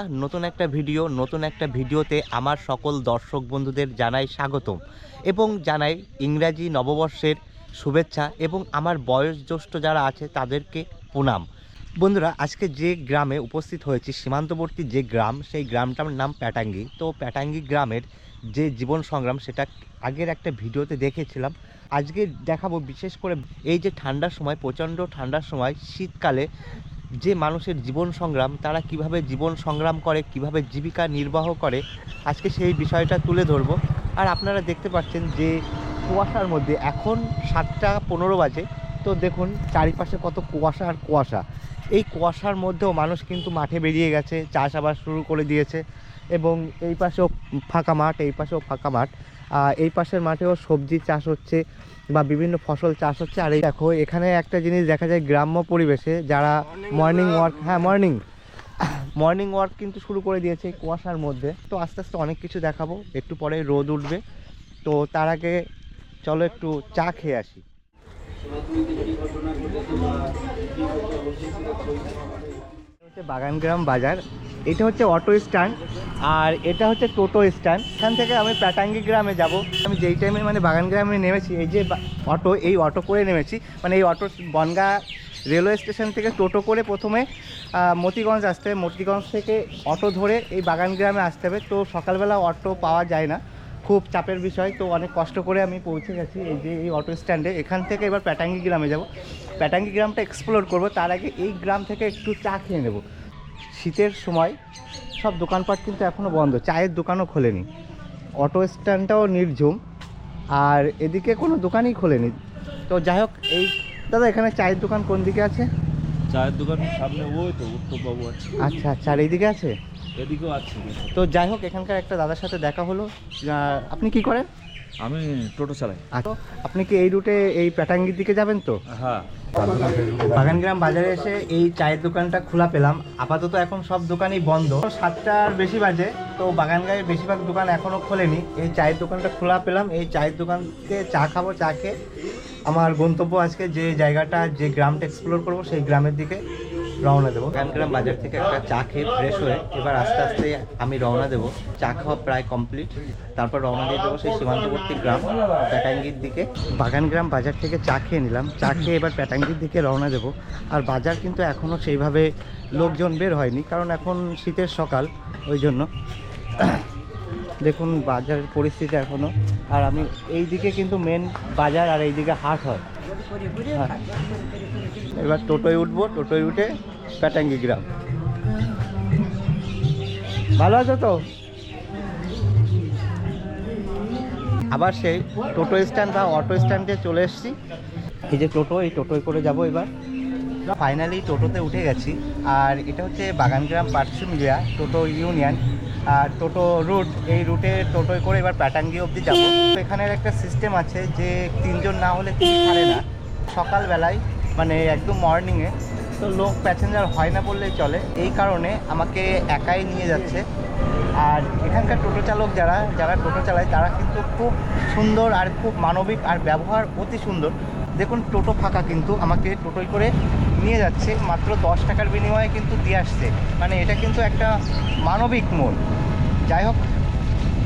বন্ধুরা নতুন একটা ভিডিও, নতুন একটা ভিডিওতে আমার সকল দর্শক বন্ধুদের জানাই স্বাগতম এবং জানাই ইংরাজি নববর্ষের শুভেচ্ছা এবং আমার বয়োজ্যেষ্ঠ যারা আছে তাদেরকে প্রণাম। বন্ধুরা, আজকে যে গ্রামে উপস্থিত হয়েছি, সীমান্তবর্তী যে গ্রাম, সেই গ্রামটার নাম প্যাটাঙ্গি। তো প্যাটাঙ্গি গ্রামের যে জীবন সংগ্রাম, সেটা আগের একটা ভিডিওতে দেখেছিলাম। আজকে দেখাবো বিশেষ করে এই যে ঠান্ডার সময়, প্রচণ্ড ঠান্ডার সময়, শীতকালে যে মানুষের জীবন সংগ্রাম, তারা কীভাবে জীবন সংগ্রাম করে, কীভাবে জীবিকা নির্বাহ করে, আজকে সেই বিষয়টা তুলে ধরবো। আর আপনারা দেখতে পাচ্ছেন যে কুয়াশার মধ্যে এখন সাতটা পনেরো বাজে। তো দেখুন, চারিপাশে কত কুয়াশা আর কুয়াশা। এই কুয়াশার মধ্যেও মানুষ কিন্তু মাঠে বেরিয়ে গেছে, চাষাবাদ শুরু করে দিয়েছে এবং এই পাশেও ফাঁকা মাঠ, এই পাশেও ফাঁকা মাঠ। এই পাশের মাঠেও সবজি চাষ হচ্ছে। বা বিভিন্ন ফসল চাষ হচ্ছে। আর এই দেখো, এখানে একটা জিনিস দেখা যায় গ্রাম্য পরিবেশে, যারা মর্নিং ওয়ার্ক হ্যাঁ মর্নিং মর্নিং ওয়ার্ক কিন্তু শুরু করে দিয়েছে কুয়াশার মধ্যে। তো আস্তে আস্তে অনেক কিছু দেখাবো, একটু পরে রোদ উঠবে। তো তার আগে চলো একটু চা খেয়ে আসি। বাগানগ্রাম বাজার। এটা হচ্ছে অটো স্ট্যান্ড আর এটা হচ্ছে টোটো স্ট্যান্ড এখান থেকে আমি প্যাটাঙ্গি গ্রামে যাব। আমি যেই টাইমে মানে বাগান গ্রামে নেমেছি, এই যে অটো এই অটো করে নেমেছি। মানে এই অটো বনগা রেলওয়ে স্টেশন থেকে টোটো করে প্রথমে মতিগঞ্জ আসতে হবে। মতিগঞ্জ থেকে অটো ধরে এই বাগান গ্রামে আসতে হবে। তো সকালবেলা অটো পাওয়া যায় না। খুব চাপের বিষয় তো অনেক কষ্ট করে আমি পৌঁছে গেছি এই যে এই অটো স্ট্যান্ডে এখান থেকে এবার প্যাটাঙ্গি গ্রামে যাব। প্যাটাঙ্গি গ্রামটা এক্সপ্লোর করব তার আগে এই গ্রাম থেকে একটু চা খেয়ে নেব। শীতের সময় সব দোকানপাট কিন্তু এখনও বন্ধ চায়ের দোকানও খোলেনি। অটো স্ট্যান্ডটাও নির্ঝুম আর এদিকে কোনো দোকানই খোলেনি। তো যাই হোক এই দাদা এখানে চায়ের দোকান কোন দিকে আছে? চায়ের দোকান সামনে ওই তো উত্তরবাবু আছে। আচ্ছা আচ্ছা আর এইদিকে আছে? এদিকেও আছে। তো যাই হোক এখানকার একটা দাদার সাথে দেখা হলো। আপনি কি করেন? আমি টোটো চালাই। আচ্ছা আপনি কি এই রুটে এই প্যাটাঙ্গির দিকে যাবেন তো? হ্যাঁ। বাগানগ্রাম বাজারে এসে এই চায়ের দোকানটা খোলা পেলাম। আপাতত এখন সব দোকানই বন্ধ। সাতটার বেশি বাজে তো বাগানগাঁয়ের বেশিরভাগ দোকান এখনও খোলেনি। এই চায়ের দোকানটা খোলা পেলাম। এই চায়ের দোকানকে চা খাব চা খেয়ে আমার গন্তব্য আজকে যে জায়গাটা যে গ্রামটা এক্সপ্লোর করব সেই গ্রামের দিকে। রওনা দেবো। বাগানগ্রাম বাজার থেকে একটা চা খেয়ে ফ্রেশ হয়ে এবার আস্তে আস্তে আমি রওনা দেবো। চা খাওয়া প্রায় কমপ্লিট তারপর রওনা দিয়ে দেবো সেই সীমান্তবর্তী গ্রাম, প্যাটাঙ্গির দিকে। বাগানগ্রাম বাজার থেকে চা খেয়ে নিলাম। চা খেয়ে এবার প্যাটাঙ্গির দিকে রওনা দেবো। আর বাজার কিন্তু এখনও সেইভাবে লোকজন বের হয়নি, কারণ এখন শীতের সকাল ওই জন্য। দেখুন বাজারের পরিস্থিতি এখনও আর আমি এই দিকে কিন্তু মেন বাজার আর এই দিকে হাট হ্যাঁ। এবার টোটোয় উঠবো, টোটোয় উঠে প্যাটাঙ্গি গ্রাম। ভালো আছো তো? আবার সেই টোটো স্ট্যান্ড বা অটো স্ট্যান্ডে চলে এসেছি। এই যে টোটো, এই টোটোয় করে যাব এবার। ফাইনালি টোটোতে উঠে গেছি। আর এটা হচ্ছে বাগানগ্রাম পার্সু মিডিয়া টোটো ইউনিয়ন। আর টোটো রুট এই রুটে টোটোয় করে এবার প্যাটাঙ্গি অবধি যাব। এখানের একটা সিস্টেম আছে যে তিনজন না হলে তিনি ছাড়ে না। সকালবেলায় মানে একদম মর্নিংয়ে তো লোক প্যাসেঞ্জার হয় না বললেই চলে। এই কারণে আমাকে একাই নিয়ে যাচ্ছে। আর এখানকার টোটো চালক যারা যারা টোটো চালায়, তারা কিন্তু খুব সুন্দর আর খুব মানবিক আর ব্যবহার অতি সুন্দর। দেখুন, টোটো ফাঁকা কিন্তু আমাকে টোটোয় করে নিয়ে যাচ্ছে মাত্র দশ টাকার বিনিময়ে কিন্তু দিয়ে আসছে। মানে এটা কিন্তু একটা মানবিক মন যাই হোক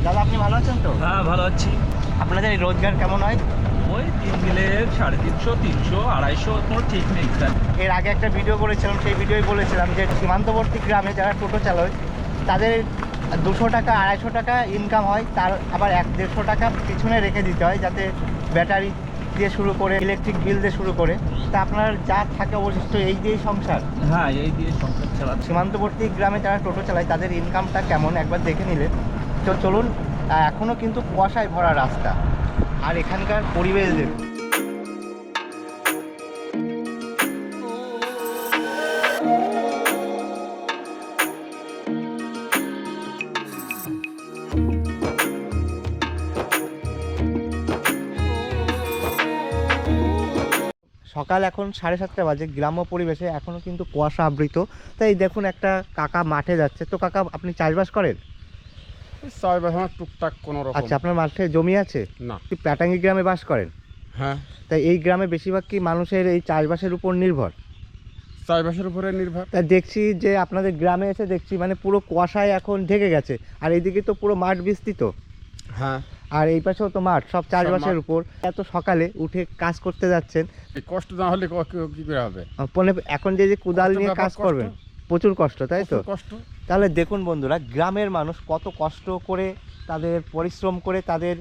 দাদা আপনি ভালো আছেন তো? হ্যাঁ ভালো আছি। আপনাদের এই রোজগার কেমন হয়? ওই তিন দিলে সাড়ে তিনশো তিনশো আড়াইশো কোনো ঠিক নেই। এর আগে একটা ভিডিও করেছিলাম সেই ভিডিওই বলেছিলাম যে সীমান্তবর্তী গ্রামে যারা টোটো চালায় তাদের দুশো টাকা আড়াইশো টাকা ইনকাম হয়। তার আবার এক দেড়শো টাকা পিছনে রেখে দিতে হয় যাতে ব্যাটারি দিয়ে শুরু করে ইলেকট্রিক বিল দিয়ে শুরু করে তা আপনার যা থাকে অবশিষ্ট এই দিয়েই সংসার। হ্যাঁ এই দিয়ে সংসার চালা সীমান্তবর্তী গ্রামে যারা টোটো চালায় তাদের ইনকামটা কেমন? একবার দেখে নিলে। তো চলুন এখনও কিন্তু কুয়াশায় ভরা রাস্তা। আর এখানকার পরিবেশ দেখুন। সকাল এখন সাড়ে সাতটা বাজে গ্রাম্য পরিবেশে এখনও কিন্তু কুয়াশা আবৃত। তাই দেখুন একটা কাকা মাঠে যাচ্ছে। তো কাকা আপনি চাষবাস করেন? চাই আমার টুকটাক কোনো রকম। আচ্ছা আপনার মাঠে জমি আছে? না। প্যাটাঙ্গি গ্রামে বাস করেন? হ্যাঁ। তাই এই গ্রামে বেশিরভাগ কি মানুষের এই চাষবাসের উপর নির্ভর? চাষবাসের উপরে নির্ভর। তা দেখছি যে আপনাদের গ্রামে এসে দেখছি মানে পুরো কুয়াশায় এখন ঢেকে গেছে। আর এইদিকে তো পুরো মাঠ বিস্তৃত। হ্যাঁ। আর এই পাশেও তো মাঠ সব চাষবাসের। উপর। এত সকালে উঠে কাজ করতে যাচ্ছেন। কষ্ট না হলে কি করে হবে? পনে- এখন যে যে কুদাল নিয়ে কাজ করবেন প্রচুর কষ্ট তাই তো? কষ্ট। তাহলে দেখুন বন্ধুরা গ্রামের মানুষ কত কষ্ট করে তাদের পরিশ্রম করে তাদের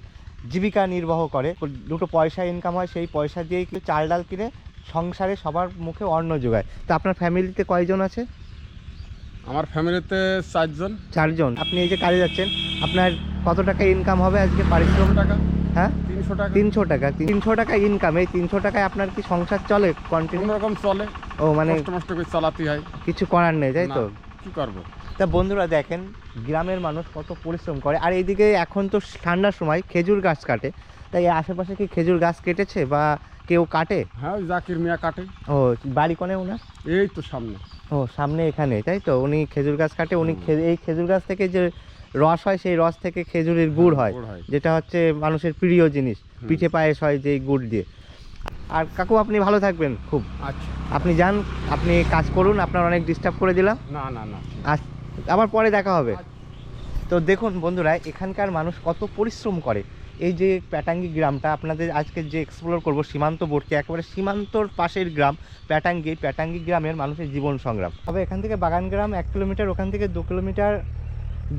জীবিকা নির্বাহ করে। দুটো পয়সা ইনকাম হয় সেই পয়সা দিয়েই কিন্তু চাল ডাল কিনে সংসারে সবার মুখে অন্ন যোগায়। তা আপনার ফ্যামিলিতে কয়জন আছে? আমার ফ্যামিলিতে চারজন। চারজন। আপনি এই যে কাজে যাচ্ছেন আপনার কত টাকা ইনকাম হবে আজকে পারিশ্রম টাকা। হ্যাঁ? তিনশো টাকা। তিনশো টাকা তিনশো টাকা ইনকাম এই তিনশো টাকায় আপনার কি সংসার চলে কন্টিনিউ রকম চলে। ও মানে করে চালাতে হয়। কিছু করার নেই তাই তো? কি করব? তা বন্ধুরা দেখেন গ্রামের মানুষ কত পরিশ্রম করে। আর এইদিকে এখন তো ঠান্ডার সময় খেজুর গাছ কাটে। তাই আশেপাশে কি খেজুর গাছ কেটেছে বা কেউ কাটে? হ্যাঁ ওই জাকির মিয়া কাটে। ও বাড়ি কোনে ওনার এই তো সামনে। ও সামনে এখানে তাই তো? উনি খেজুর গাছ কাটে উনি এই খেজুর গাছ থেকে যে রস হয় সেই রস থেকে খেজুরের গুড় হয় গুড় হয়। যেটা হচ্ছে মানুষের প্রিয় জিনিস পিঠে পায়েস হয় যে গুড় দিয়ে। আর কাকু আপনি ভালো থাকবেন খুব। আচ্ছা। আপনি যান আপনি কাজ করুন আপনার অনেক ডিস্টার্ব করে দিলাম। না না না আজ আবার পরে দেখা হবে। তো দেখুন বন্ধুরা এখানকার মানুষ কত পরিশ্রম করে। এই যে প্যাটাঙ্গি গ্রামটা আপনাদের আজকে যে এক্সপ্লোর করব, সীমান্তবর্তী, একেবারে সীমান্তর পাশের গ্রাম প্যাটাঙ্গি প্যাটাঙ্গি গ্রামের মানুষের জীবন সংগ্রাম। তবে এখান থেকে বাগান গ্রাম এক কিলোমিটার, ওখান থেকে দু কিলোমিটার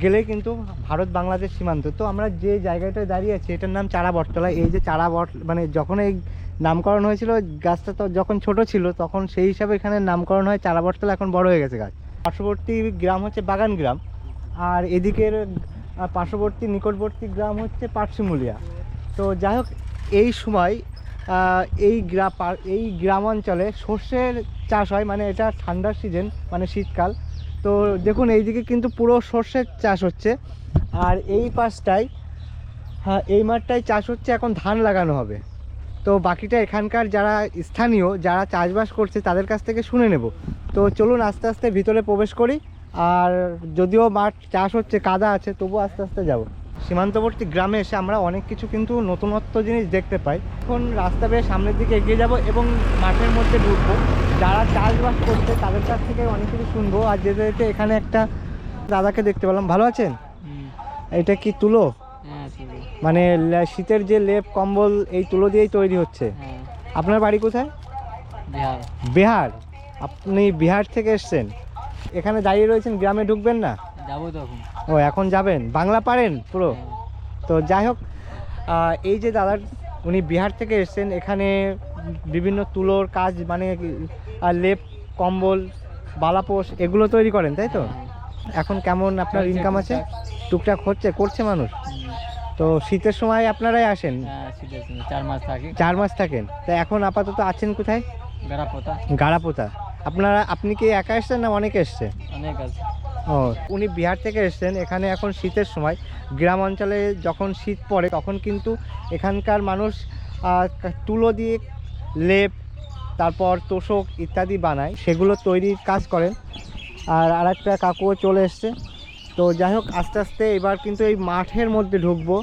গেলে কিন্তু ভারত বাংলাদেশ সীমান্ত। তো আমরা যে জায়গাটায় দাঁড়িয়ে আছি, এটার নাম চারা বটতলা এই যে চারা বট মানে যখন এই নামকরণ হয়েছিল, গাছটা তো যখন ছোট ছিল, তখন সেই হিসাবে এখানে নামকরণ হয় চারা বটতলা এখন বড় হয়ে গেছে গাছ। পার্শ্ববর্তী গ্রাম হচ্ছে বাগান গ্রাম আর এদিকের পার্শ্ববর্তী, নিকটবর্তী গ্রাম হচ্ছে পাটশিমুলিয়া তো যাই হোক, এই সময় এই গ্রা এই গ্রাম অঞ্চলে সর্ষের চাষ হয় মানে এটা ঠান্ডার সিজন মানে শীতকাল। তো দেখুন, এইদিকে কিন্তু পুরো সর্ষের চাষ হচ্ছে। আর এই পাশটায় হ্যাঁ এই মাঠটায় চাষ হচ্ছে, এখন ধান লাগানো হবে। তো বাকিটা এখানকার যারা স্থানীয়, যারা চাষবাস করছে, তাদের কাছ থেকে শুনে নেব। তো চলুন আস্তে আস্তে ভিতরে প্রবেশ করি। আর যদিও মাঠ চাষ হচ্ছে কাদা আছে তবু আস্তে আস্তে যাব। সীমান্তবর্তী গ্রামে এসে আমরা অনেক কিছু কিন্তু নতুনত্ব জিনিস দেখতে পাই। এখন রাস্তা বেয়ে সামনের দিকে এগিয়ে যাব এবং মাঠের মধ্যে ঢুকবো। যারা চাষবাস করছে তাদের কাছ থেকে অনেক কিছু শুনব। আর যেতে যেতে এখানে একটা দাদাকে দেখতে পেলাম। ভালো আছেন? এটা কি তুলো? হ্যাঁ মানে শীতের যে লেপ কম্বল এই তুলো দিয়েই তৈরি হচ্ছে। হ্যাঁ। আপনার বাড়ি কোথায়? বিহার। বিহার? আপনি বিহার থেকে এসছেন? এখানে দাঁড়িয়ে রয়েছেন গ্রামে ঢুকবেন না? যাব তখন। ও এখন যাবেন? বাংলা পারেন পুরো? হ্যাঁ। তো যাই হোক এই যে দাদার উনি বিহার থেকে এসেছেন এখানে বিভিন্ন তুলোর কাজ মানে লেপ কম্বল বালাপোষ এগুলো তৈরি করেন তাই তো? এখন কেমন আপনার ইনকাম আছে? টুকটাক। হচ্ছে করছে মানুষ? তো শীতের সময় আপনারাই আসেন? হ্যাঁ চার মাস থাকি। চার মাস থাকেন। তা এখন আপাতত আছেন কোথায়? বেড়া পোতা গাড়াপোতা। আপনারা আপনি কি একা এসছেন না অনেকে এসছে? অনেক আছে। ও উনি বিহার থেকে এসেছেন। এখানে এখন শীতের সময়। গ্রাম অঞ্চলে যখন শীত পড়ে তখন কিন্তু এখানকার মানুষ তুলো দিয়ে লেপ তারপর তোষক ইত্যাদি বানায়। সেগুলো তৈরির কাজ করেন। আর আরেকটা কাকুও চলে এসছে। তো যাই হোক আস্তে আস্তে এবার কিন্তু এই মাঠের মধ্যে ঢুকবো।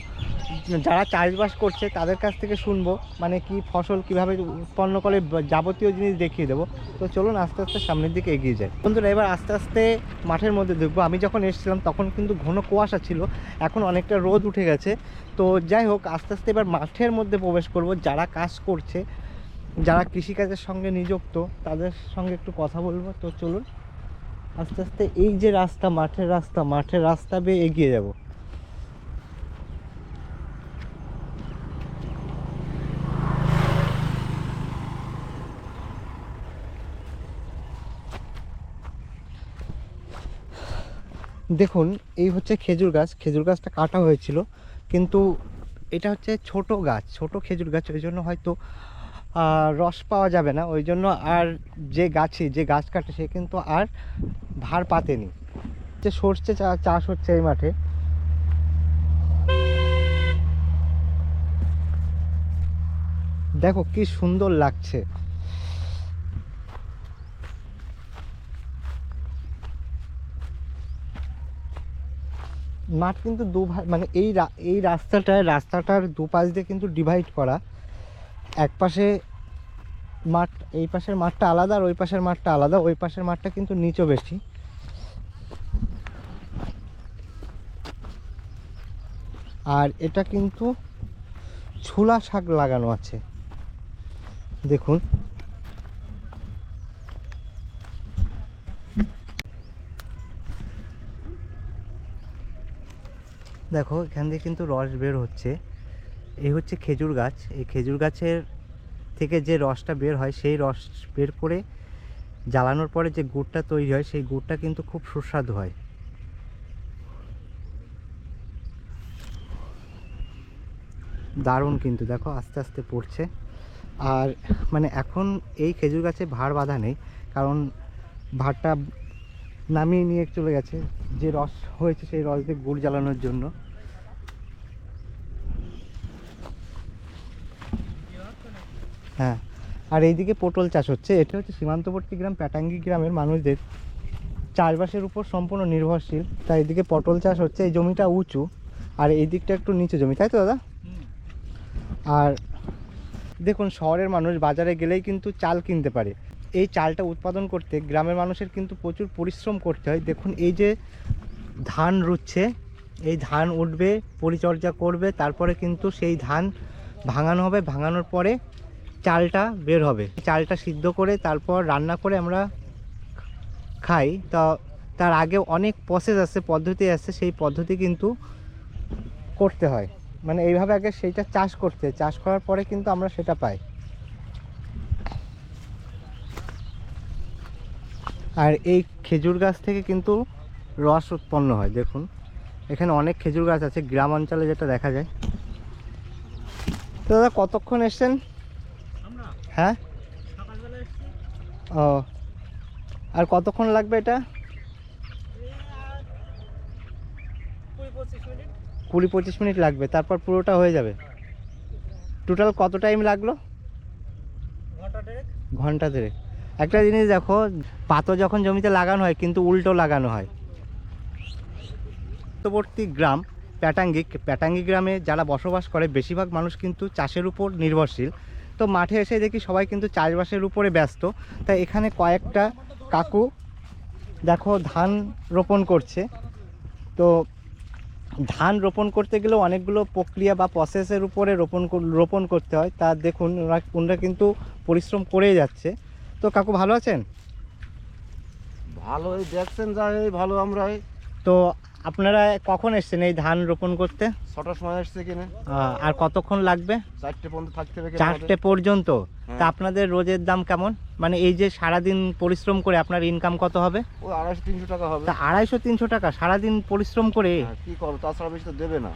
যারা চাষবাস করছে তাদের কাছ থেকে শুনব মানে কি ফসল কীভাবে উৎপন্ন করে যাবতীয় জিনিস দেখিয়ে দেবো। তো চলুন আস্তে আস্তে সামনের দিকে এগিয়ে যাই। বন্ধুরা, এবার আস্তে আস্তে মাঠের মধ্যে ঢুকবো আমি যখন এসেছিলাম তখন কিন্তু ঘন কুয়াশা ছিল, এখন অনেকটা রোদ উঠে গেছে। তো যাই হোক, আস্তে আস্তে এবার মাঠের মধ্যে প্রবেশ করব। যারা কাজ করছে, যারা কৃষিকাজের সঙ্গে নিযুক্ত, তাদের সঙ্গে একটু কথা বলব। তো চলুন, আস্তে আস্তে এই যে রাস্তা, মাঠের রাস্তা মাঠের রাস্তা বেয়ে এগিয়ে যাব। দেখুন, এই হচ্ছে খেজুর গাছ। খেজুর গাছটা কাটা হয়েছিল, কিন্তু এটা হচ্ছে ছোট গাছ, ছোট খেজুর গাছ, ওই জন্য হয়তো রস পাওয়া যাবে না। ওই জন্য আর যে গাছে, যে গাছ কাটে, সে কিন্তু আর ধার পাতেনি। যে সর্ষে চাষ হচ্ছে এই মাঠে। দেখো, কি সুন্দর লাগছে। মাঠ কিন্তু দু মানে এই এই রাস্তাটায় রাস্তাটার দুপাশ দিয়ে কিন্তু ডিভাইড করা। এক পাশে মাঠ, এই পাশের মাঠটা আলাদা আর ওই পাশের মাঠটা আলাদা। ওই পাশের মাঠটা কিন্তু নিচু বেশি। আর এটা কিন্তু ছোলা শাক লাগানো আছে। দেখুন। দেখো, এখান দিয়ে কিন্তু রস বের হচ্ছে। এই হচ্ছে খেজুর গাছ। এই খেজুর গাছের থেকে যে রসটা বের হয়, সেই রস বের করে জ্বালানোর পরে যে গুড়টা তৈরি হয়, সেই গুড়টা কিন্তু খুব সুস্বাদু হয়। দারুণ কিন্তু, দেখো, আস্তে আস্তে পড়ছে। আর মানে এখন এই খেজুর গাছে ভাড় বাঁধা নেই, কারণ ভাড়টা নামিয়ে নিয়ে চলে গেছে। যে রস হয়েছে সেই রস দিয়ে গুড় জ্বালানোর জন্য। হ্যাঁ আর এইদিকে পটল চাষ হচ্ছে। এটা হচ্ছে সীমান্তবর্তী গ্রাম, প্যাটাঙ্গি গ্রামের মানুষদের। চাষবাসের উপর সম্পূর্ণ নির্ভরশীল। তাই এদিকে পটল চাষ হচ্ছে। এই জমিটা উঁচু। আর এই দিকটা একটু নিচু জমি, তাই তো দাদা? আর দেখুন, শহরের মানুষ বাজারে গেলেই কিন্তু চাল কিনতে পারে। এই চালটা উৎপাদন করতে গ্রামের মানুষের কিন্তু প্রচুর পরিশ্রম করতে হয়। দেখুন, এই যে ধান রুচ্ছে, এই ধান উঠবে, পরিচর্যা করবে, তারপরে কিন্তু সেই ধান ভাঙানো হবে। ভাঙানোর পরে চালটা বের হবে। চালটা সিদ্ধ করে তারপর রান্না করে আমরা খাই। তা, তার আগে অনেক প্রসেস আছে, পদ্ধতি আছে, সেই পদ্ধতি কিন্তু করতে হয়। মানে এইভাবে আগে সেইটা চাষ করতে চাষ করার পরে কিন্তু আমরা সেটা পাই। আর এই খেজুর গাছ থেকে কিন্তু রস উৎপন্ন হয় দেখুন। এখানে অনেক খেজুর গাছ আছে গ্রাম অঞ্চলে যেটা দেখা যায়। তো দাদা কতক্ষণ এসছেন? হ্যাঁ? ও আর কতক্ষণ লাগবে এটা? কুড়ি পঁচিশ মিনিট। লাগবে তারপর পুরোটা হয়ে যাবে। টোটাল কত টাইম লাগল? ঘণ্টা দেড়েক। একটা জিনিস দেখো পাতো যখন জমিতে লাগানো হয়, কিন্তু উল্টো লাগানো হয়। পার্শ্ববর্তী গ্রাম প্যাটাঙ্গি প্যাটাঙ্গি গ্রামে যারা বসবাস করে, বেশিরভাগ মানুষ কিন্তু চাষের উপর নির্ভরশীল। তো মাঠে এসে দেখি সবাই কিন্তু চাষবাসের উপরে ব্যস্ত। তাই এখানে কয়েকটা কাকু দেখো ধান রোপণ করছে। তো ধান রোপণ করতে গেলেও অনেকগুলো প্রক্রিয়া বা প্রসেসের উপরে রোপণ রোপণ করতে হয়। তা দেখুন ওনারা কিন্তু পরিশ্রম করেই যাচ্ছে। তো কাকু ভালো আছেন? ভালো এই দেখছেন যা এই ভালো আমরা তো আপনারা কখন এসছেন এই ধান রোপণ করতে? ছটার সময় এসছে কিনে আর কতক্ষণ লাগবে? চারটে পর্যন্ত থাকতে হবে চারটে পর্যন্ত? হ্যাঁ। তা আপনাদের রোজের দাম কেমন? মানে এই যে সারাদিন পরিশ্রম করে আপনার ইনকাম কত হবে? ওই আড়াইশো তিনশো টাকা হবে। তা আড়াইশো তিনশো টাকা সারাদিন পরিশ্রম করে? হ্যাঁ, কি করব? তাছাড়া বেশি তো দেবে না।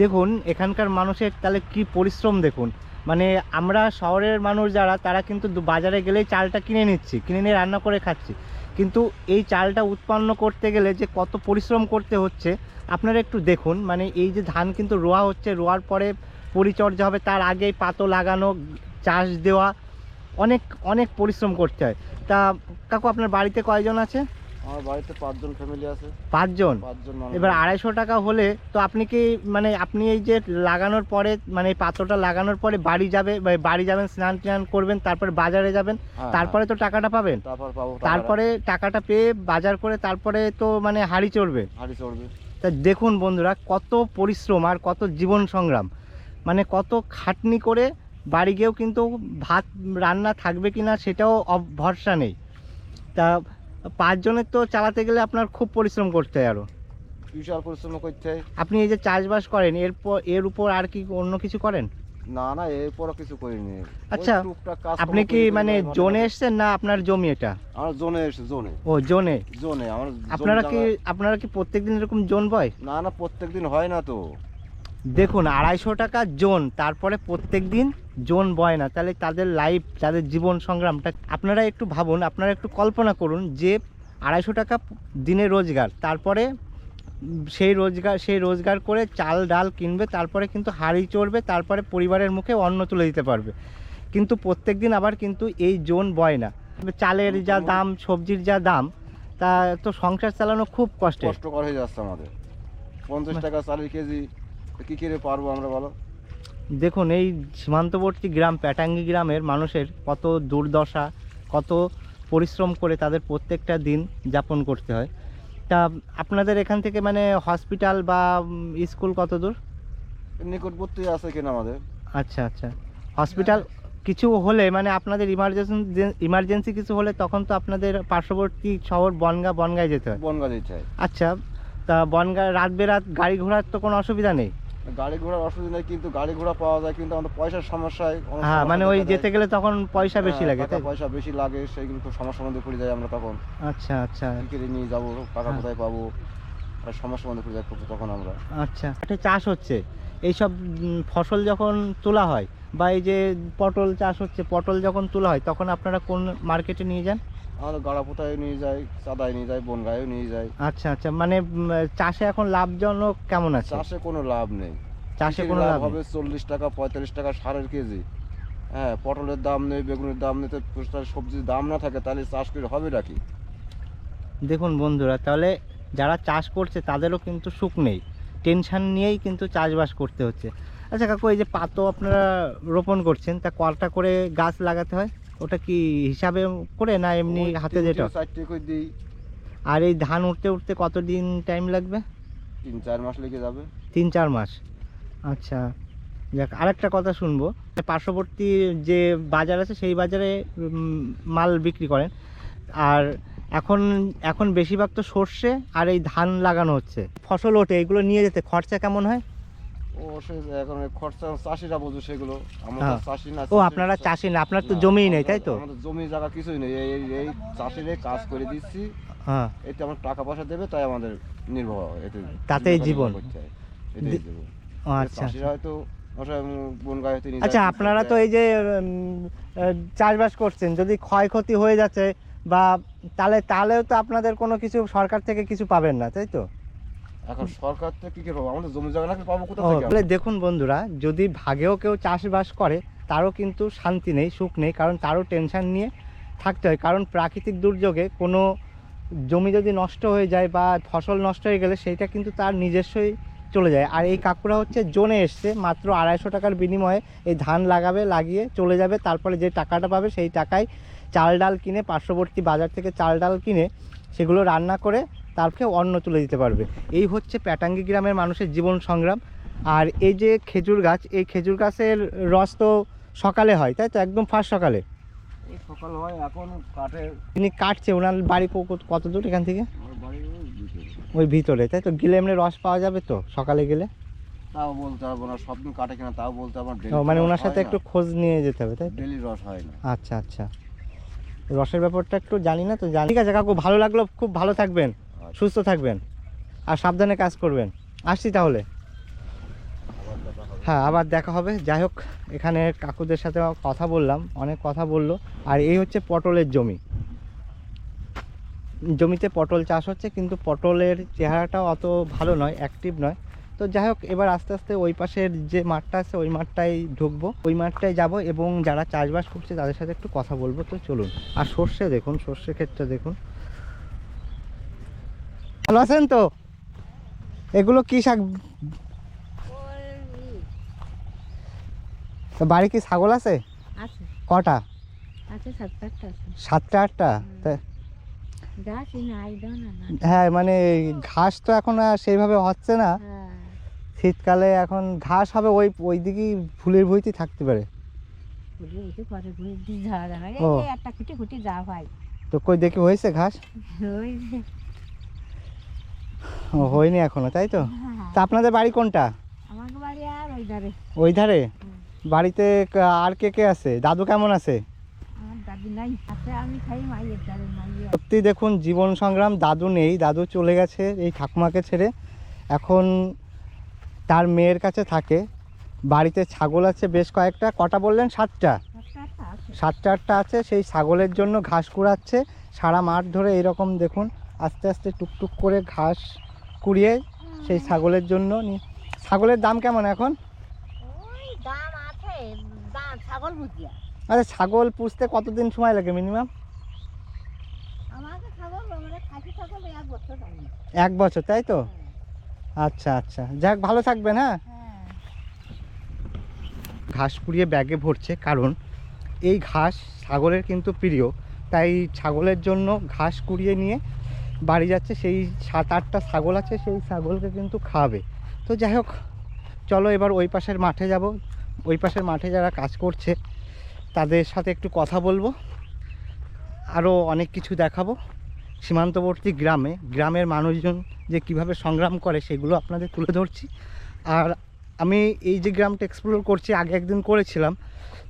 দেখুন এখানকার মানুষের তাহলে কি পরিশ্রম দেখুন। মানে আমরা শহরের মানুষ যারা, তারা কিন্তু বাজারে গেলেই চালটা কিনে নিচ্ছি, কিনে নিয়ে রান্না করে খাচ্ছি। কিন্তু এই চালটা উৎপন্ন করতে গেলে যে কত পরিশ্রম করতে হচ্ছে, আপনারা একটু দেখুন। মানে এই যে ধান কিন্তু রোয়া হচ্ছে, রোয়ার পরে পরিচর্যা হবে, তার আগেই পাতো লাগানো, চাষ দেওয়া, অনেক অনেক পরিশ্রম করতে হয়। তা, কাকু আপনার বাড়িতে কয়জন আছে? আমার বাড়িতে পাঁচজন ফ্যামিলি আছে। পাঁচজন? পাঁচজন এবার আড়াইশো টাকা হলে তো আপনি কি মানে আপনি এই যে লাগানোর পরে মানে এই পাত্রটা লাগানোর পরে বাড়ি যাবে বাড়ি যাবেন স্নান টান করবেন তারপরে বাজারে যাবেন হ্যাঁ, তারপরে তো টাকাটা পাবেন? হ্যাঁ। তারপরে টাকাটা পেয়ে বাজার করে তারপরে তো মানে হাড়ি চড়বে? হাঁড়ি চড়বে। তা দেখুন বন্ধুরা কত পরিশ্রম আর কত জীবন সংগ্রাম। মানে কত খাটনি করে বাড়ি গিয়েও কিন্তু ভাত রান্না থাকবে কি না সেটাও ভরসা নেই। তা পাঁচজনের তো চালাতে গেলে আপনার খুব পরিশ্রম করতে হয় আরও বিশাল পরিশ্রম করতে হয়। আপনি এই যে চাষবাস করেন এরপর এর উপর আর কি অন্য কিছু করেন? না না এরপরও কিছু করিনি। আচ্ছা, আপনি কি মানে জোনে। এসছেন না আপনার জমি এটা? আমার জোনে এসে জোনে। ও জোনে? জোনে আমার আপনারা কি আপনারা কি প্রত্যেকদিন এরকম জোন বয়? না না প্রত্যেক দিন হয় না তো। দেখুন আড়াইশো টাকা জোন তারপরে প্রত্যেক দিন জোন বয় না। তাহলে তাদের লাইফ তাদের জীবন সংগ্রামটা আপনারা একটু ভাবুন আপনারা একটু কল্পনা করুন যে আড়াইশো টাকা দিনে রোজগার তারপরে সেই রোজগার সেই রোজগার করে চাল ডাল কিনবে তারপরে কিন্তু হাড়ি চড়বে তারপরে পরিবারের মুখে অন্ন তুলে দিতে পারবে। কিন্তু প্রত্যেক দিন আবার কিন্তু এই জোন বয় না। চালের যা দাম সবজির যা দাম তা তো সংসার চালানো খুব কষ্টের। কষ্টকর হয়ে যাচ্ছে আমাদের। পঞ্চাশ টাকা চালের কেজি কি করে পারব আমরা বলো? দেখুন এই সীমান্তবর্তী গ্রাম প্যাটাঙ্গি গ্রামের মানুষের কত দুর্দশা কত পরিশ্রম করে তাদের প্রত্যেকটা দিন যাপন করতে হয়। তা আপনাদের এখান থেকে মানে হসপিটাল বা স্কুল কত দূর? নিকটবর্তী আছে কিনা আমাদের। আচ্ছা আচ্ছা। হসপিটাল কিছু হলে মানে আপনাদের ইমার্জেন্সি ইমার্জেন্সি কিছু হলে তখন তো আপনাদের পার্শ্ববর্তী শহর বনগা বনগায় যেতে হয়। বনগা যেতে হয়। আচ্ছা তা বনগা রাত বেরাত গাড়ি ঘোড়ার তো কোনো অসুবিধা নেই? গাড়ি ঘোড়ার অসুবিধা নেই কিন্তু গাড়ি ঘোড়া পাওয়া যায় কিন্তু আমাদের পয়সার সমস্যায় হ্যাঁ মানে ওই যেতে গেলে তখন পয়সা বেশি হ্যাঁ, লাগে টাকা তাই পয়সা বেশি লাগে সেইগুলো খুব সমস্যার মধ্যে পড়ে যায় আমরা তখন। আচ্ছা আচ্ছা। কি করে নিয়ে যাব টাকা হ্যাঁ। কোথায় পাবো আর সমস্যার মধ্যে পড়ে যায় খুব তখন আমরা। আচ্ছা একটা চাষ হচ্ছে এইসব উম, ফসল যখন তোলা হয় বা এই যে পটল চাষ হচ্ছে পটল যখন তোলা হয় তখন আপনারা কোন মার্কেটে নিয়ে যান? আমাদের গাড়াপোতায় নিয়ে যায় চাঁদায় নিয়ে যায় বনগাঁয়েও নিয়ে যায়। আচ্ছা আচ্ছা মানে উম, চাষে এখন লাভজনক কেমন আছে? চাষে কোনো লাভ নেই। চাষে কোনো লাভ হবে চল্লিশ টাকা পঁয়তাল্লিশ টাকা সারের কেজি। হ্যাঁ পটলের দাম নেই বেগুনের দাম নেই তো তার সবজির দাম না থাকে তাহলে চাষ করে হবে নাকি? দেখুন বন্ধুরা তাহলে যারা চাষ করছে তাদেরও কিন্তু সুখ নেই। টেনশন নিয়েই কিন্তু চাষবাস করতে হচ্ছে। আচ্ছা কাকু এই যে পাতো আপনারা রোপণ করছেন তা কলটা করে গাছ লাগাতে হয়? ওটা কি হিসাবে করে না এমনি হাতে যেটা? দিই। আর এই ধান উঠতে উঠতে কতদিন টাইম লাগবে? তিন চার মাস লেগে যাবে। তিন চার মাস। আচ্ছা যাক আরেকটা কথা শুনব। পার্শ্ববর্তী যে বাজার আছে সেই বাজারে মাল বিক্রি করেন। আর এখন এখন বেশিরভাগ তো সর্ষে আর এই ধান লাগানো হচ্ছে। ফসল ওঠে এগুলো নিয়ে যেতে খরচা কেমন হয়? এখন খরচা চাষিরা বোঝে সেগুলো আমরা হ্যাঁ। চাষি না ও আপনারা চাষি না আপনার তো নেই তাই তো আমাদের জমি জায়গা কিছুই নেই এই এই- কাজ করে দিচ্ছি হ্যাঁ এতে আমার টাকা পয়সা দেবে তাই আমাদের নির্ভর এতে তাতেই জীবন। এটাই। আচ্ছা চাষিরা হয়তো বনগাঁ হয়তো আচ্ছা আপনারা তো এই যে চাষবাস করছেন যদি ক্ষয়ক্ষতি হয়ে যাচ্ছে বা তাহলে তাহলেও তো আপনাদের কোনো কিছু সরকার থেকে কিছু পাবেন না তাই তো এখন সরকার থেকে কি করব? আমাদের জমি জায়গা পাবো কোথা থেকে? দেখুন বন্ধুরা যদি ভাগেও কেউ চাষবাস করে তারও কিন্তু শান্তি নেই সুখ নেই কারণ তারও টেনশন নিয়ে থাকতে হয়। কারণ প্রাকৃতিক দুর্যোগে কোনো জমি যদি নষ্ট হয়ে যায় বা ফসল নষ্ট হয়ে গেলে সেইটা কিন্তু তার নিজস্বই চলে যায়। আর এই কাকুরা হচ্ছে জোনে এসছে মাত্র আড়াইশো টাকার বিনিময়ে এই ধান লাগাবে লাগিয়ে চলে যাবে। তারপরে যে টাকাটা পাবে সেই টাকায় চাল ডাল কিনে পার্শ্ববর্তী বাজার থেকে চাল ডাল কিনে সেগুলো রান্না করে তারপরে অন্ন তুলে দিতে পারবে। এই হচ্ছে প্যাটাঙ্গি গ্রামের মানুষের জীবন সংগ্রাম। আর এই যে খেজুর গাছ এই খেজুর গাছের রস তো সকালে হয় তাই তো? একদম ফার্স্ট সকালে। সকাল হয় এখন কাঠে তিনি কাটছে ওনার বাড়ি কত- দূর এখান থেকে? ওই ভিতরে। তাই তো? গেলে এমনি রস পাওয়া যাবে তো সকালে গেলে? তাও বলতে পারব না সব দিন কাটে কিনা তাও বলতে ও, মানে ওনার সাথে একটু খোঁজ নিয়ে যেতে হবে তাই ডেলি রস হয় না। আচ্ছা আচ্ছা। রসের ব্যাপারটা একটু জানি না তো জানি। ঠিক আছে কাকু ভালো লাগল খুব ভালো থাকবেন। সুস্থ থাকবেন আর সাবধানে কাজ করবেন। আসছি তাহলে। হ্যাঁ আবার দেখা হবে। যাই হোক এখানে কাকুদের সাথে কথা বললাম অনেক কথা বলল। আর এই হচ্ছে পটলের জমি। জমিতে পটল চাষ হচ্ছে কিন্তু পটলের চেহারাটাও অত ভালো নয় অ্যাক্টিভ নয়। তো যাই হোক এবার আস্তে আস্তে ওই পাশের যে মাঠটা আছে ওই মাঠটাই ঢুকবো। ওই মাঠটায় যাব এবং যারা চাষবাস করছে তাদের সাথে একটু কথা বলব। তো চলুন। আর সর্ষে দেখুন সর্ষে ক্ষেতটা দেখুন। ভালো আছেন তো? এগুলো কি শাক? তো বাড়ি কি ছাগল আছে? কটা? সাতটা আটটা হ্যাঁ মানে ঘাস তো এখন আর সেইভাবে হচ্ছে না। হ্যাঁ। শীতকালে এখন ঘাস হবে ওই ওই দিকেই ফুলের ভুঁইতে থাকতে পারে। তো কই দেখি হয়েছে ঘাস? ও হয়নি এখনও তাই তো? হ্যাঁ, তা আপনাদের বাড়ি কোনটা? ওই ধারে। বাড়িতে আর কে কে আছে? দাদু কেমন আছে? সত্যি দেখুন জীবন সংগ্রাম দাদু নেই দাদু চলে গেছে এই ঠাকুমাকে ছেড়ে। এখন তার মেয়ের কাছে থাকে। বাড়িতে ছাগল আছে বেশ কয়েকটা কটা বললেন? সাতটা। সাতটা আটটা আছে সেই ছাগলের জন্য ঘাস কুড়াচ্ছে সারা মাঠ ধরে এরকম দেখুন। আস্তে আস্তে টুকটুক করে ঘাস কুড়িয়ে সেই ছাগলের জন্য ছাগলের দাম কেমন এখন? দাম আছে ছাগল বুঝিয়া আচ্ছা ছাগল পুষতে কতদিন সময় লাগে মিনিমাম মানে এক বছর তাই তো? আচ্ছা আচ্ছা। যাক ভালো থাকবেন হ্যাঁ? হ্যাঁ। ঘাস কুড়িয়ে ব্যাগে ভরছে কারণ এই ঘাস ছাগলের কিন্তু প্রিয়। তাই ছাগলের জন্য ঘাস কুড়িয়ে নিয়ে বাড়ি যাচ্ছে, সেই সাত আটটা ছাগল আছে, সেই ছাগলকে কিন্তু খাওয়াবে তো যাই হোক, চলো এবার ওই পাশের মাঠে যাব। ওই পাশের মাঠে যারা কাজ করছে, তাদের সাথে একটু কথা বলব। আরও অনেক কিছু দেখাবো। সীমান্তবর্তী গ্রামে, গ্রামের মানুষজন যে কীভাবে সংগ্রাম করে, সেগুলো আপনাদের তুলে ধরছি। আর আমি এই যে গ্রামটা এক্সপ্লোর করছি, আগে একদিন করেছিলাম,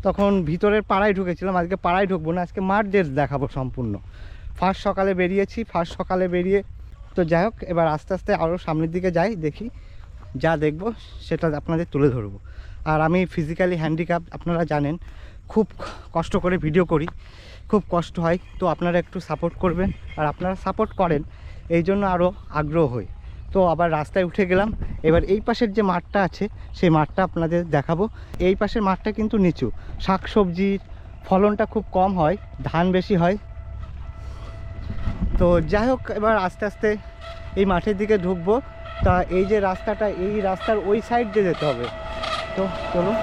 তখন ভিতরের পাড়ায় ঢুকেছিলাম, আজকে পাড়ায় ঢুকবো না, আজকে মাঠ ডেট দেখাবো সম্পূর্ণ। ফার্স্ট সকালে বেরিয়েছি, ফার্স্ট সকালে বেরিয়ে তো যাই হোক, এবার আস্তে আস্তে আরও সামনের দিকে যাই, দেখি যা দেখব, সেটা আপনাদের তুলে ধরবো। আর আমি ফিজিক্যালি হ্যান্ডিক্যাপ আপনারা জানেন, খুব কষ্ট করে ভিডিও করি, খুব কষ্ট হয়, তো আপনারা একটু সাপোর্ট করবেন। আর আপনারা সাপোর্ট করেন, এই জন্য আরও আগ্রহ হই তো আবার রাস্তায় উঠে গেলাম, এবার এই পাশের যে মাঠটা আছে, সেই মাঠটা আপনাদের দেখাবো। এই পাশের মাঠটা কিন্তু নিচু শাক সবজির ফলনটা খুব কম হয়, ধান বেশি হয় তো যাই হোক, এবার আস্তে আস্তে এই মাঠের দিকে ঢুকবো। তা এই যে রাস্তাটা, এই রাস্তার ওই সাইড দিয়ে যেতে হবে। তো চলুন।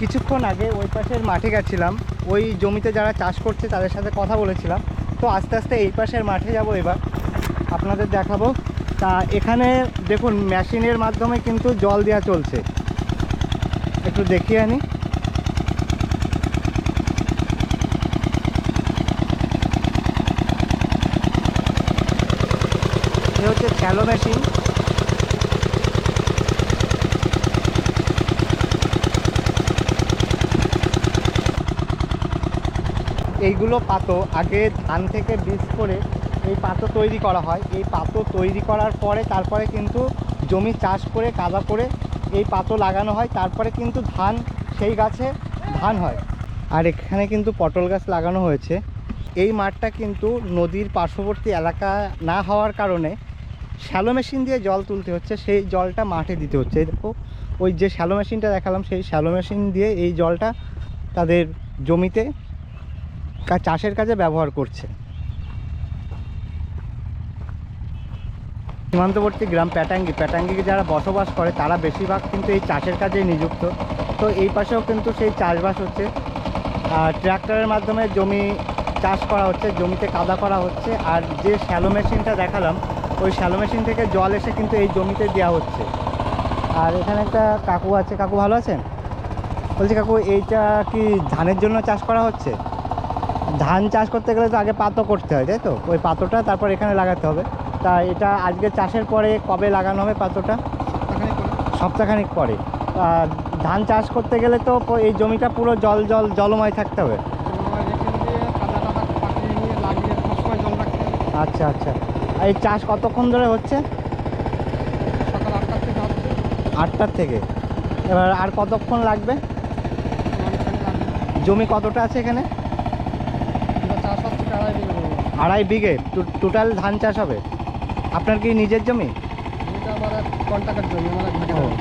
কিছুক্ষণ আগে ওই পাশের মাঠে গেছিলাম। ওই জমিতে যারা চাষ করছে, তাদের সাথে কথা বলেছিলাম। তো আস্তে আস্তে এই পাশের মাঠে যাব এবার। আপনাদের দেখাবো। তা এখানে দেখুন মেশিনের মাধ্যমে কিন্তু জল দেওয়া চলছে। একটু দেখিয়ে আনি। শ্যালো মেশিন এইগুলো পাতো আগে ধান থেকে বীজ করে এই পাতো তৈরি করা হয়। এই পাতো তৈরি করার পরে তারপরে কিন্তু জমি চাষ করে, কাদা করে এই পাতো লাগানো হয়। তারপরে কিন্তু ধান, সেই গাছে ধান হয়। আর এখানে কিন্তু পটল গাছ লাগানো হয়েছে। এই মাঠটা কিন্তু নদীর পার্শ্ববর্তী এলাকা না হওয়ার কারণে শ্যালো মেশিন দিয়ে জল তুলতে হচ্ছে, সেই জলটা মাঠে দিতে হচ্ছে। দেখো, ওই যে শ্যালো মেশিনটা দেখালাম, সেই শ্যালো মেশিন দিয়ে এই জলটা তাদের জমিতে চাষের কাজে ব্যবহার করছে। সীমান্তবর্তী গ্রাম প্যাটাঙ্গি প্যাটাঙ্গিকে যারা বসবাস করে, তারা বেশিরভাগ কিন্তু এই চাষের কাজে নিযুক্ত। তো এই পাশেও কিন্তু সেই চাষবাস হচ্ছে। আর ট্র্যাক্টরের মাধ্যমে জমি চাষ করা হচ্ছে, জমিতে কাদা করা হচ্ছে। আর যে শ্যালো মেশিনটা দেখালাম ওই শ্যালো মেশিন থেকে জল এসে কিন্তু এই জমিতে দেওয়া হচ্ছে। আর এখানে একটা কাকু আছে। কাকু ভালো আছেন? বলছি কাকু এইটা কি ধানের জন্য চাষ করা হচ্ছে? ধান চাষ করতে গেলে তো আগে পাতো করতে হয় তাই তো? ওই পাতোটা তারপর এখানে লাগাতে হবে। তা এটা আজকে চাষের পরে কবে লাগানো হবে পাতোটা? সপ্তাহখানিক পরে। আর ধান চাষ করতে গেলে তো এই জমিটা পুরো জল জল জলময় থাকতে হবে। আচ্ছা আচ্ছা। এই চাষ কতক্ষণ ধরে হচ্ছে? সকাল আটটার থেকে আটটার থেকে। এবার আর কতক্ষণ লাগবে? জমি কতটা আছে এখানে? আড়াই বিঘে টোটাল ধান চাষ হবে? আপনার কি নিজের জমি?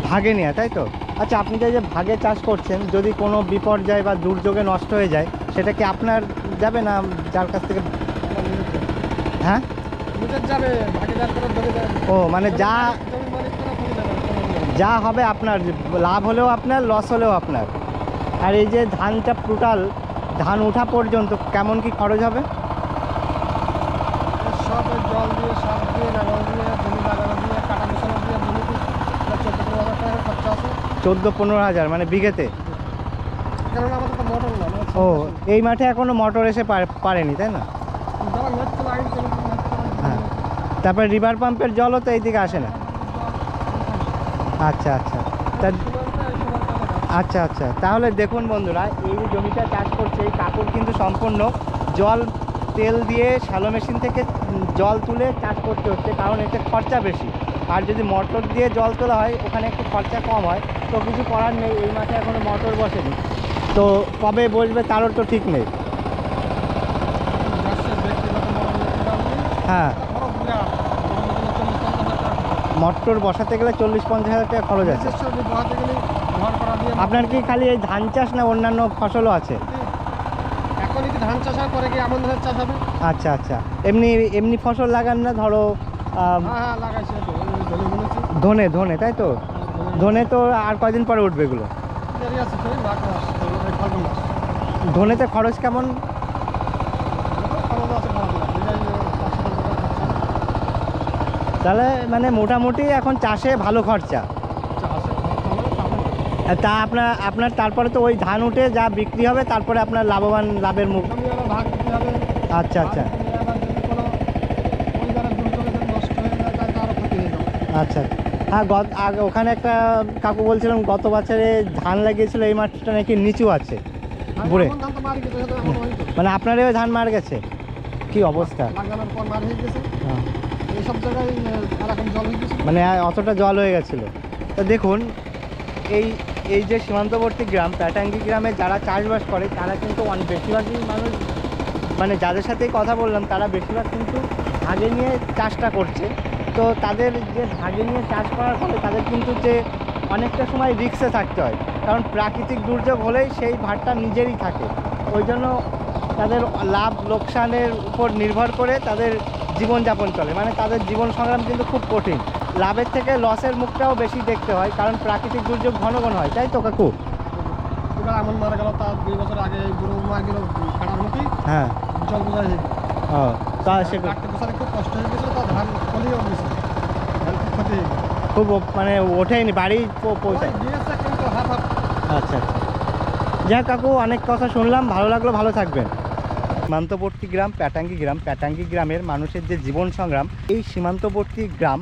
ভাগে নেওয়া তাই তো? আচ্ছা আপনি যে ভাগে চাষ করছেন যদি কোনো বিপর্যয় বা দুর্যোগে নষ্ট হয়ে যায় সেটা কি আপনার যাবে না যার কাছ থেকে ও মানে যা যা হবে আপনার লাভ হলেও আপনার লস হলেও আপনার। আর এই যে ধানটা টোটাল ধান ওঠা পর্যন্ত কেমন কি খরচ হবে? সব জল দিয়ে সার দিয়ে লাগানো দিয়ে জমি লাগানো দিয়ে কাটা মশলা দিয়ে জমিতে চোদ্দ পনেরো হাজার টাকা খরচা আছে। চোদ্দ পনেরো হাজার মানে বিঘেতে? কারণ আমাদের তো মোটর না ও এই মাঠে এখনও মোটর এসে পারেনি তাই না যারা নেট লাইন করে হ্যাঁ তারপরে রিভার পাম্পের জলও তো এইদিকে আসে না। আচ্ছা আচ্ছা। তা আচ্ছা আচ্ছা। তাহলে দেখুন বন্ধুরা এই জমিটা চাষ করছে এই কাকুর কিন্তু সম্পূর্ণ জল তেল দিয়ে শ্যালো মেশিন থেকে জল তুলে চাষ করতে হচ্ছে কারণ এতে খরচা বেশি। আর যদি মোটর দিয়ে জল তোলা হয় ওখানে একটু খরচা কম হয়। তো কিছু করার নেই এই মাঠে এখনও মোটর বসেনি। তো কবে বসবে তারও তো ঠিক নেই। হ্যাঁ। মোটর বসাতে গেলে চল্লিশ পঞ্চাশ হাজার টাকা খরচ আছে। আপনার কি খালি এই ধান চাষ না অন্যান্য ফসলও আছে? এখনই কি ধান চাষ হয় কি আমন ধানের চাষ হবে। আচ্ছা আচ্ছা। এমনি এমনি ফসল লাগান না ধরো হ্যাঁ হ্যাঁ ধনে ধনে তাই তো? ধনে তো আর কয়দিন পরে উঠবে এগুলো? ধনেতে খরচ কেমন খরচ আছে খারাপ না বিঘায় পাঁচশো টাকা খরচা। তাহলে মানে মোটামুটি এখন চাষে ভালো খরচা। তা আপনার আপনার তারপরে তো ওই ধান উঠে যা বিক্রি হবে তারপরে আপনার লাভবান লাভের মুখ। আচ্ছা আচ্ছা। আচ্ছা। হ্যাঁ গত আগে ওখানে একটা কাকু বলছিলাম গত বছরে ধান লাগিয়েছিল এই মাঠটা নাকি নিচু আছে ঘুরে। মানে আপনারও ধান মার গেছে? কি অবস্থা? লাগানোর পর মার হয়ে গেছে। হ্যাঁ। এইসব জায়গায় জল হয়ে মানে অতটা জল হয়ে গেছিল। তো দেখুন, এই এই যে সীমান্তবর্তী গ্রাম, প্যাটাঙ্গি গ্রামে যারা চাষবাস করে, তারা কিন্তু অনেক বেশিরভাগই মানুষ মানে যাদের সাথেই কথা বললাম, তারা বেশিরভাগ কিন্তু ভাগে নিয়ে চাষটা করছে। তো তাদের যে ভাগে নিয়ে চাষ করার ফলে তাদের কিন্তু যে অনেকটা সময় রিক্সে থাকতে হয়। কারণ প্রাকৃতিক দুর্যোগ হলেই সেই ভারটা নিজেরই থাকে। ওই জন্য তাদের লাভ লোকসানের উপর নির্ভর করে তাদের জীবনযাপন চলে। মানে তাদের জীবন সংগ্রাম কিন্তু খুব কঠিন। লাভের থেকে লসের মুখটাও বেশি দেখতে হয় কারণ প্রাকৃতিক দুর্যোগ ঘন ঘন হয় তাই তো কাকু? এমন মারা গেল তার দুই বছর আগে গরু মার গেল হ্যাঁ। জল বোঝা ও তা সে খুব কষ্ট হয়ে গেছিল তার ধান কলিয়েও গেছে। ক্ষতি খুব মানে ওঠেনি বাড়ি পৌঁছায়। আচ্ছা আচ্ছা। যাই কাকু অনেক কথা শুনলাম ভালো লাগল ভালো থাকবেন। সীমান্তবর্তী গ্রাম প্যাটাঙ্গি গ্রাম, প্যাটাঙ্গি গ্রামের মানুষের যে জীবন সংগ্রাম, এই সীমান্তবর্তী গ্রাম,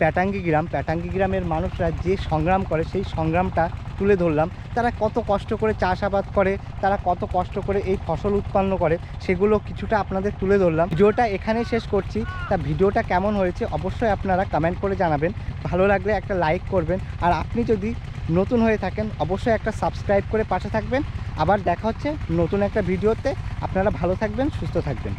প্যাটাঙ্গি গ্রাম, প্যাটাঙ্গি গ্রামের মানুষরা যে সংগ্রাম করে, সেই সংগ্রামটা তুলে ধরলাম। তারা কত কষ্ট করে চাষাবাদ করে, তারা কত কষ্ট করে এই ফসল উৎপন্ন করে, সেগুলো কিছুটা আপনাদের তুলে ধরলাম। ভিডিওটা এখানে শেষ করছি। তা ভিডিওটা কেমন হয়েছে অবশ্যই আপনারা কমেন্ট করে জানাবেন। ভালো লাগলে একটা লাইক করবেন। আর আপনি যদি নতুন হয়ে থাকেন, অবশ্যই একটা সাবস্ক্রাইব করে পাশে থাকবেন। আবার দেখা হচ্ছে নতুন একটা ভিডিওতে আপনারা ভালো থাকবেন, সুস্থ থাকবেন।